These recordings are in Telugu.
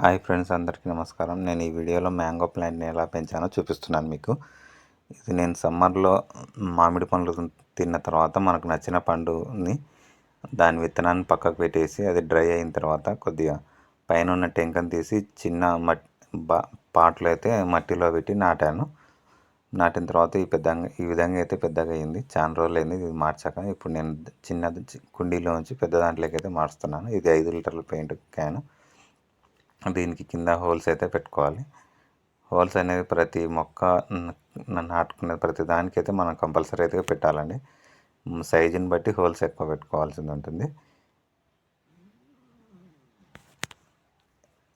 హాయ్ ఫ్రెండ్స్ అందరికీ నమస్కారం. నేను ఈ వీడియోలో మ్యాంగో ప్లాంట్ని ఎలా పెంచానో చూపిస్తున్నాను మీకు. ఇది నేను సమ్మర్లో మామిడి పండ్లు తిన్న తర్వాత మనకు నచ్చిన పండుని దాని విత్తనాన్ని పక్కకు పెట్టేసి అది డ్రై అయిన తర్వాత కొద్దిగా పైన ఉన్న టెంకను తీసి చిన్న మట్ పాటలు అయితే మట్టిలో పెట్టి నాటాను. నాటిన తర్వాత ఈ పెద్ద ఈ విధంగా అయితే పెద్దగా అయింది. చాలా రోజులు అయింది ఇది మార్చాక. ఇప్పుడు నేను చిన్న కుండీలో నుంచి పెద్ద దాంట్లోకి అయితే మార్చుతున్నాను. ఇది ఐదు లీటర్ల పెయింట్ క్యాన్. దీనికి కింద హోల్స్ అయితే పెట్టుకోవాలి. హోల్స్ అనేది ప్రతి మొక్క నాటుకునే ప్రతి దానికి అయితే మనం కంపల్సరీ అయితే పెట్టాలండి. సైజుని బట్టి హోల్స్ ఎక్కువ పెట్టుకోవాల్సింది ఉంటుంది.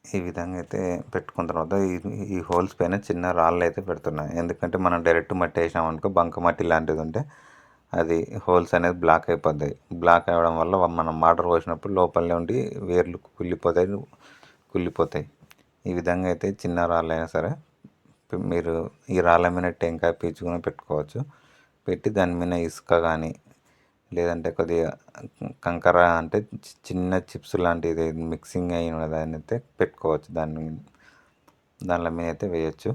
ఈ విధంగా అయితే పెట్టుకున్న తర్వాత ఈ హోల్స్ పైన చిన్న రాళ్ళు అయితే పెడుతున్నాయి. ఎందుకంటే మనం డైరెక్ట్ మట్టి వేసామనుకో బంక మట్టి లాంటిది ఉంటే అది హోల్స్ అనేది బ్లాక్ అయిపోతాయి బ్లాక్ అవ్వడం వల్ల మనం వాటర్ పోసినప్పుడు లోపలనే ఉండి వేర్లు కుళ్ళిపోతాయి. కుళ్ళిపోతాయి. ఈ విధంగా అయితే చిన్న రాళ్ళైనా సరే మీరు ఈ రాళ్ళ మీద టెంకాయ పీచుకొని పెట్టుకోవచ్చు. పెట్టి దాని మీద ఇసుక కానీ లేదంటే కొద్దిగా కంకర అంటే చిన్న చిప్స్ లాంటిది మిక్సింగ్ అయిన దాన్ని అయితే పెట్టుకోవచ్చు. దాన్ని దానిలో మీద అయితే వేయచ్చు.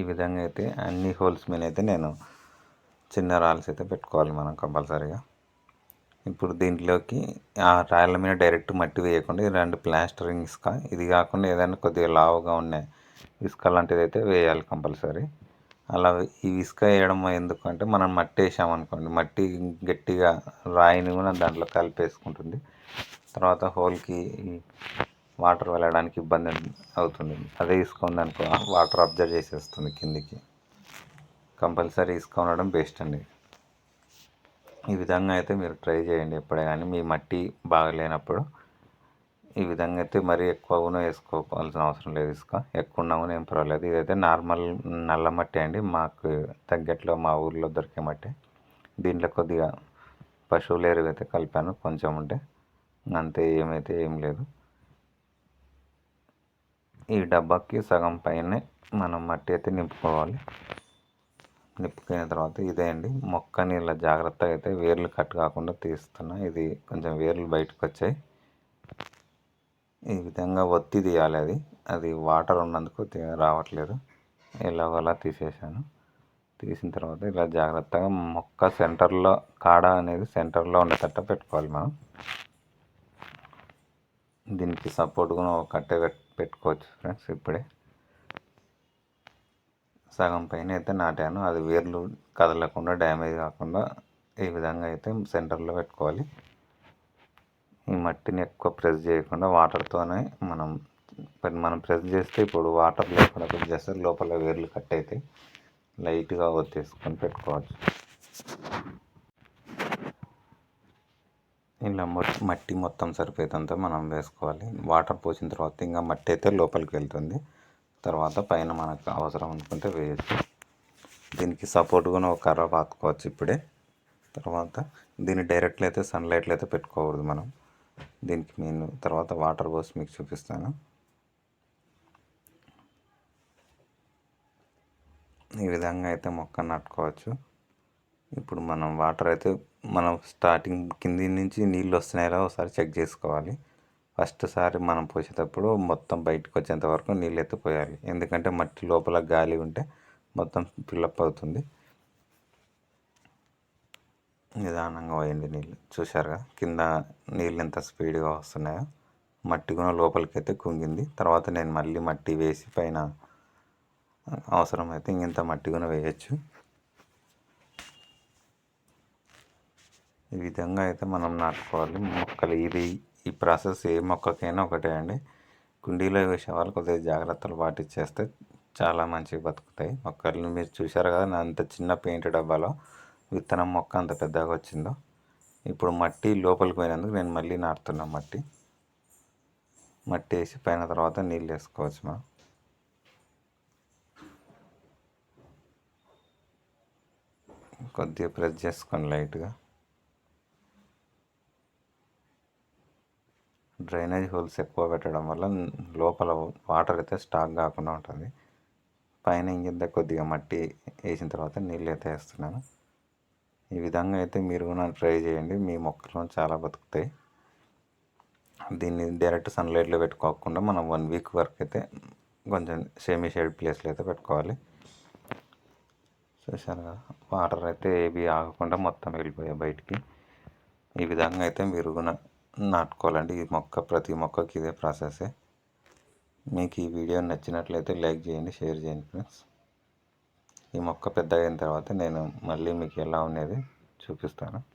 ఈ విధంగా అయితే అన్ని హోల్స్ మీద అయితే నేను చిన్న రాల్స్ అయితే పెట్టుకోవాలి మనం కంపల్సరీగా. ఇప్పుడు దీంట్లోకి ఆ రాయల మీద డైరెక్ట్ మట్టి వేయకుండా రెండు ప్లాస్టరింగ్ ఇసుక ఇది కాకుండా ఏదైనా కొద్దిగా లావుగా ఉన్న ఇసుక లాంటిది అయితే వేయాలి కంపల్సరీ. అలా ఈ ఇసుక వేయడం ఎందుకంటే మనం మట్టి వేసామనుకోండి మట్టి గట్టిగా రాయిని కూడా దాంట్లో కలిపేసుకుంటుంది. తర్వాత హోల్కి వాటర్ వెళ్ళడానికి ఇబ్బంది అవుతుంది. అదే ఇసుక ఉందనుకో వాటర్ అబ్జర్వ్ చేసేస్తుంది కిందికి. కంపల్సరీ ఇసుక బెస్ట్ అండి. ఈ విధంగా అయితే మీరు ట్రై చేయండి ఎప్పుడే కానీ. మీ మట్టి బాగలేనప్పుడు ఈ విధంగా అయితే మరీ ఎక్కువ వేసుకోవాల్సిన అవసరం లేదు ఇసుక. ఎక్కువ ఉన్నా కూడా ఏం పర్వాలేదు. ఇదైతే నార్మల్ నల్ల మట్టి అండి. మాకు తగ్గట్లో మా ఊర్లో దొరికే మట్టి. దీంట్లో కొద్దిగా పశువుల ఎరువైతే కలిపాను. కొంచెం ఉంటే అంతే ఏమైతే ఏం లేదు. ఈ డబ్బాకి సగం పైనే మనం మట్టి అయితే నింపుకోవాలి. నిప్పుకున్న తర్వాత ఇదే అండి. మొక్కని ఇలా జాగ్రత్తగా అయితే వేర్లు కట్ కాకుండా తీస్తున్నా. ఇది కొంచెం వేర్లు బయటకు వచ్చాయి ఈ విధంగా ఒత్తి తీయాలి అది. అది వాటర్ ఉన్నందుకు రావట్లేదు. ఎలాగోలా తీసేసాను తీసిన తర్వాత ఇలా జాగ్రత్తగా మొక్క సెంటర్లో కాడ అనేది సెంటర్లో ఉండేటట్టు పెట్టుకోవాలి మనం. దీనికి సపోర్ట్గా ఒక కట్టె పెట్టుకోవచ్చు ఫ్రెండ్స్ ఇప్పుడే. సగం పైన అయితే నాటాను. అది వేర్లు కదలకుండా డ్యామేజ్ కాకుండా ఈ విధంగా అయితే సెంటర్లో పెట్టుకోవాలి. ఈ మట్టిని ఎక్కువ ప్రెస్ చేయకుండా వాటర్తోనే మనం మనం ప్రెస్ చేస్తే ఇప్పుడు వాటర్ లేకుండా ప్రెస్ చేస్తే లోపల వేర్లు కట్ అవుతాయి లైట్గా ఒత్తేసుకొని పెట్టుకోవచ్చు. ఇలా మట్టి మొత్తం సరిపోయేదంతా మనం వేసుకోవాలి. వాటర్ పోసిన తర్వాత ఇంకా మట్టి అయితే లోపలికి వెళ్తుంది. తర్వాత పైన మనకు అవసరం అనుకుంటే వేయచ్చు. దీనికి సపోర్ట్గా ఒక కర్ర పాతుకోవచ్చు ఇప్పుడే. తర్వాత దీన్ని డైరెక్ట్లో అయితే సన్లైట్లో అయితే పెట్టుకోకూడదు మనం. దీనికి నేను తర్వాత వాటర్ పోసి మీకు చూపిస్తాను. ఈ విధంగా అయితే మొక్క నాటుకోవచ్చు. ఇప్పుడు మనం వాటర్ అయితే మనం స్టార్టింగ్ కింది నుంచి నీళ్ళు వస్తున్నాయో ఒకసారి చెక్ చేసుకోవాలి. ఫస్ట్ సారి మనం పోసేటప్పుడు మొత్తం బయటకు వచ్చేంత వరకు నీళ్ళు ఎత్తిపోయాలి పోయాలి. ఎందుకంటే మట్టి లోపల గాలి ఉంటే మొత్తం ఫిల్అప్ అవుతుంది. నిదానంగా పోయింది నీళ్ళు. చూశారుగా? కింద నీళ్ళు ఎంత స్పీడ్గా వస్తున్నాయో. మట్టి కూడా లోపలికి అయితే కుంగింది. తర్వాత నేను మళ్ళీ మట్టి వేసి పైన అవసరమైతే ఇంత మట్టి కూడా వేయచ్చు. ఈ విధంగా అయితే మనం నాటుకోవాలి. మొక్కలు ఇది ఈ ప్రాసెస్ ఏ మొక్కకైనా ఒకటే అండి. కుండీలో వేసే వాళ్ళు కొద్దిగా జాగ్రత్తలు పాటించేస్తే చాలా మంచిగా బతుకుతాయి. మొక్కలు మీరు చూశారు కదా నా అంత చిన్న పెయింట్ డబ్బాలో విత్తనం మొక్క అంత పెద్దగా వచ్చిందో. ఇప్పుడు మట్టి లోపలికి పోయినందుకు నేను మళ్ళీ నాటుతున్నా మట్టి. మట్టి వేసి పైన తర్వాత నీళ్ళు వేసుకోవచ్చు మనం. కొద్దిగా ప్రెస్ చేసుకొని లైట్గా. డ్రైనేజ్ హోల్స్ ఎక్కువ పెట్టడం వల్ల లోపల వాటర్ అయితే స్టాక్ కాకుండా ఉంటుంది. పైన ఇంకింత కొద్దిగా మట్టి వేసిన తర్వాత నీళ్ళు అయితే వేస్తున్నాను. ఈ విధంగా అయితే మీరు కూడా ట్రై చేయండి. మీ మొక్కలు చాలా బతుకుతాయి. దీన్ని డైరెక్ట్ సన్లైట్లో పెట్టుకోకుండా మనం వన్ వీక్ వరకు అయితే కొంచెం సెమీ షేడ్ ప్లేస్లో అయితే పెట్టుకోవాలి. చూశాను కదా వాటర్ అయితే ఏవి ఆగకుండా మొత్తం వెళ్ళిపోయాయి బయటికి. ఈ విధంగా అయితే మీరు కూడా నాటుకోవాలండి. ఈ మొక్క ప్రతి మొక్కకి ఇదే ప్రాసెసే. మీకు ఈ వీడియో నచ్చినట్లయితే లైక్ చేయండి షేర్ చేయండి ఫ్రెండ్స్. ఈ మొక్క పెద్దగా అయిన తర్వాత నేను మళ్ళీ మీకు ఎలా ఉండేది చూపిస్తాను.